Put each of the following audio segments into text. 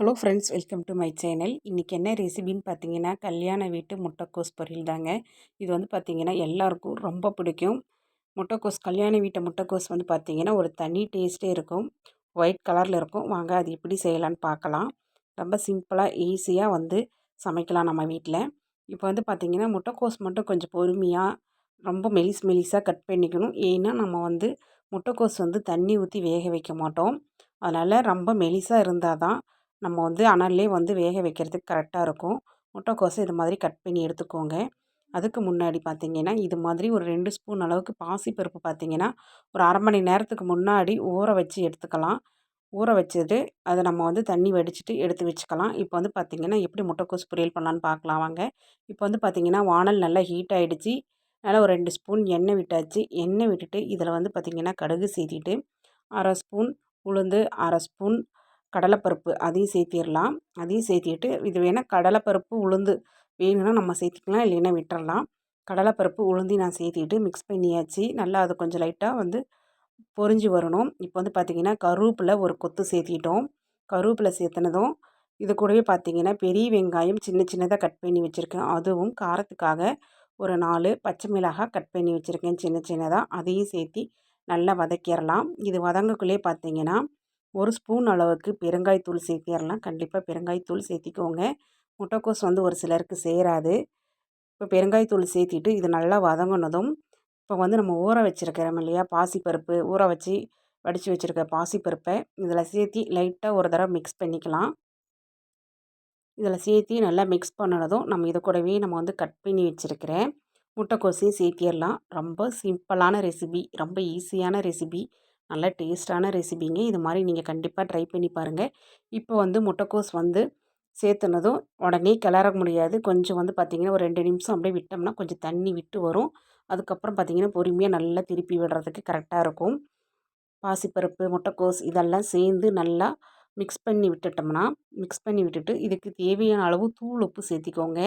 Hello friends welcome to my channel. இன்றைக்கி என்ன ரெசிபின்னு பார்த்தீங்கன்னா கல்யாண வீட்டு முட்டைக்கோஸ் பொரியல் தாங்க. இது வந்து பார்த்திங்கன்னா எல்லாருக்கும் ரொம்ப பிடிக்கும். முட்டைக்கோஸ் கல்யாண வீட்டு முட்டைக்கோஸ் வந்து பார்த்திங்கன்னா ஒரு தனி டேஸ்ட்டே இருக்கும். ஒயிட் கலரில் இருக்கும். வாங்க அது எப்படி செய்யலான்னு பார்க்கலாம் ரொம்ப சிம்பிளாக ஈஸியாக வந்து சமைக்கலாம் நம்ம வீட்டில் இப்போ வந்து பார்த்திங்கன்னா முட்டைக்கோஸ் மட்டும் கொஞ்சம் பொறுமையாக ரொம்ப மெலிஸ் மெலிஸாக கட் பண்ணிக்கணும். ஏன்னா நம்ம வந்து முட்டைக்கோஸ் வந்து தண்ணி ஊற்றி வேக வைக்க மாட்டோம். அதனால் ரொம்ப மெலிசாக இருந்தால் தான் நம்ம வந்து அனல்லே வந்து வேக வைக்கிறதுக்கு கரெக்டாக இருக்கும். முட்டைக்கோஸை இது மாதிரி கட் பண்ணி எடுத்துக்கோங்க. அதுக்கு முன்னாடி பார்த்திங்கன்னா இது மாதிரி ஒரு ரெண்டு ஸ்பூன் அளவுக்கு பாசிப்பருப்பு பார்த்திங்கன்னா ஒரு அரை மணி நேரத்துக்கு முன்னாடி ஊற வச்சு எடுத்துக்கலாம். ஊற வச்சுட்டு அதை நம்ம வந்து தண்ணி வடிச்சிட்டு எடுத்து வச்சுக்கலாம். இப்போ வந்து பார்த்திங்கன்னா எப்படி முட்டைக்கோஸ் பொரியல் பண்ணலான்னு பார்க்கலாம் வாங்க. இப்போ வந்து பார்த்திங்கன்னா வானல் நல்லா ஹீட் ஆகிடுச்சு நல்லா ஒரு ரெண்டு ஸ்பூன் எண்ணெய் விட்டாச்சு. எண்ணெய் விட்டுட்டு இதில் வந்து பார்த்திங்கன்னா கடுகு சேர்த்திட்டு அரை ஸ்பூன் உளுந்து அரை ஸ்பூன் கடலைப்பருப்பு அதையும் சேர்த்திடலாம். அதையும் சேர்த்திட்டு இது வேணால் கடலைப்பருப்பு உளுந்து வேணும்னா நம்ம சேர்த்திக்கலாம் இல்லைன்னா விட்டுறலாம். கடலைப்பருப்பு உளுந்தி நான் சேர்த்திட்டு மிக்ஸ் பண்ணியாச்சு. நல்லா அது கொஞ்சம் லைட்டாக வந்து பொறிஞ்சு வரணும். இப்போ வந்து பார்த்திங்கன்னா கருவேப்பில் ஒரு கொத்து சேர்த்திட்டோம். கருவேப்பில் சேர்த்துனதும் இது கூடவே பார்த்திங்கன்னா பெரிய வெங்காயம் சின்ன சின்னதாக கட் பண்ணி வச்சுருக்கேன். அதுவும் காரத்துக்காக ஒரு நாலு பச்சை மிளகாய் கட் பண்ணி வச்சுருக்கேன் சின்ன சின்னதாக அதையும் சேர்த்தி நல்லா வதக்கிடலாம். இது வதங்கக்குள்ளேயே பார்த்திங்கன்னா ஒரு ஸ்பூன் அளவுக்கு பெருங்காயத்தூள் சேர்த்திடலாம் கண்டிப்பாக பெருங்காயத்தூள் சேர்த்திக்கோங்க. முட்டைக்கோஸ் வந்து ஒரு சிலருக்கு சேராது. இப்போ பெருங்காயத்தூள் சேர்த்திட்டு இது நல்லா வதங்கினதும் இப்போ வந்து நம்ம ஊற வச்சுருக்கிறோம் இல்லையா? பாசிப்பருப்பு ஊற வச்சு வடித்து வச்சுருக்க பாசிப்பருப்பை இதில் சேர்த்தி லைட்டாக ஒரு தடவை மிக்ஸ் பண்ணிக்கலாம். இதில் சேர்த்தி நல்லா மிக்ஸ் பண்ணினதும் நம்ம இதை கூடவே நம்ம வந்து கட் பண்ணி வச்சுருக்கிறேன். முட்டைக்கோசையும் சேர்த்திடலாம் ரொம்ப சிம்பிளான ரெசிபி ரொம்ப ஈஸியான ரெசிபி நல்ல டேஸ்ட்டான ரெசிபிங்க. இது மாதிரி நீங்கள் கண்டிப்பாக ட்ரை பண்ணி பாருங்கள் இப்போ வந்து முட்டைக்கோஸ் வந்து சேர்த்துனதும் உடனே கிளற முடியாது. கொஞ்சம் வந்து பார்த்திங்கன்னா ஒரு ரெண்டு நிமிஷம் அப்படியே விட்டோம்னா கொஞ்சம் தண்ணி விட்டு வரும். அதுக்கப்புறம் பார்த்திங்கன்னா பொறுமையாக நல்லா திருப்பி விடுறதுக்கு கரெக்டாக இருக்கும். பாசிப்பருப்பு முட்டைக்கோஸ் இதெல்லாம் சேர்ந்து நல்லா மிக்ஸ் பண்ணி விட்டுட்டோம்னா மிக்ஸ் பண்ணி விட்டுட்டு இதுக்கு தேவையான அளவு தூள் உப்பு சேர்த்திக்கோங்க.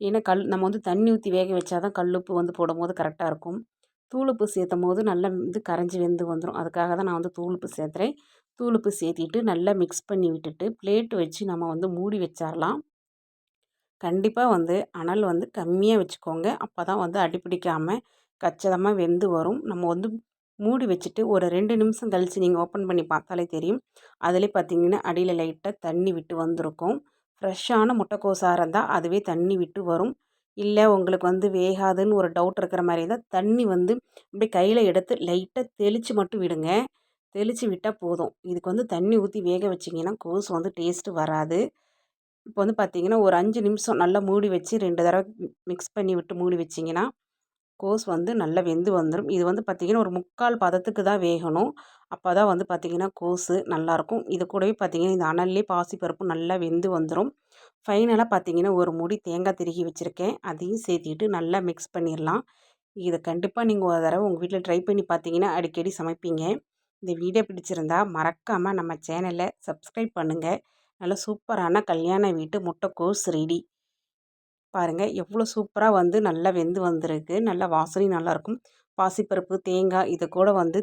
ஏன்னா கல் நம்ம வந்து தண்ணி ஊற்றி வேக வச்சா தான் கல் உப்பு வந்து போடும்போது கரெக்டாக இருக்கும். தூளுப்பு சேர்த்தும் போது நல்லா வந்து கரைஞ்சி வெந்து வந்துடும் அதுக்காக தான் நான் வந்து தூளுப்பு சேர்த்துறேன். தூளுப்பு சேர்த்திட்டு நல்லா மிக்ஸ் பண்ணி விட்டுட்டு பிளேட் வச்சு நம்ம வந்து மூடி வச்சிடலாம் கண்டிப்பாக வந்து அனல் வந்து கம்மியாக வச்சுக்கோங்க. அப்போ தான் வந்து அடிப்பிடிக்காமல் கச்சிதமாக வெந்து வரும். நம்ம வந்து மூடி வச்சுட்டு ஒரு ரெண்டு நிமிஷம் கழித்து நீங்கள் ஓப்பன் பண்ணி பார்த்தாலே தெரியும். அதிலே பார்த்தீங்கன்னா அடியில் லைட்டாக தண்ணி விட்டு வந்திருக்கும். ஃப்ரெஷ்ஷான முட்டைக்கோசாக இருந்தால் அதுவே தண்ணி விட்டு வரும். இல்லை உங்களுக்கு வந்து வேகாதுன்னு ஒரு டவுட் இருக்கிற மாதிரி இருந்தால் தண்ணி வந்து அப்படியே கையில் எடுத்து லைட்டாக தெளித்து மட்டும் விடுங்க. தெளித்து விட்டால் போதும். இதுக்கு வந்து தண்ணி ஊற்றி வேக வச்சிங்கன்னா கோஸ் வந்து டேஸ்ட்டு வராது. இப்போ வந்து பார்த்திங்கன்னா ஒரு அஞ்சு நிமிஷம் நல்லா மூடி வச்சு ரெண்டு தடவை மிக்ஸ் பண்ணி விட்டு மூடி வச்சிங்கன்னா கோஸ் வந்து நல்லா வெந்து வந்துடும் இது வந்து பார்த்திங்கன்னா ஒரு முக்கால் பதத்துக்கு தான் வேகணும். அப்போ தான் வந்து பார்த்திங்கன்னா கோஸு நல்லாயிருக்கும் இது கூடவே பார்த்திங்கன்னா இந்த அனல்லே பாசிப்பருப்பு நல்லா வெந்து வந்துடும் ஃபைனலாக பார்த்திங்கன்னா ஒரு முடி தேங்காய் திருகி வச்சுருக்கேன். அதையும் சேர்த்திட்டு நல்லா மிக்ஸ் பண்ணிடலாம் இதை கண்டிப்பாக நீங்கள் ஒரு தடவை உங்கள் வீட்டில் ட்ரை பண்ணி பார்த்தீங்கன்னா அடிக்கடி சமைப்பீங்க. இந்த வீடியோ பிடிச்சிருந்தா மறக்காமல் நம்ம சேனலை சப்ஸ்கிரைப் பண்ணுங்கள் நல்லா சூப்பரான கல்யாண வீட்டு முட்டைக்கோஸ் ரெடி பாருங்கள் எவ்வளோ சூப்பராக வந்து நல்லா வெந்து வந்திருக்கு. நல்லா வாசனையும் நல்லாயிருக்கும் பாசிப்பருப்பு தேங்காய் இதை கூட வந்து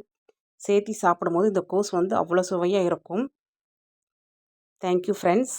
சேர்த்தி சாப்பிடும்போது இந்த கோஸ் வந்து அவ்வளோ சுவையாக இருக்கும். Thank you friends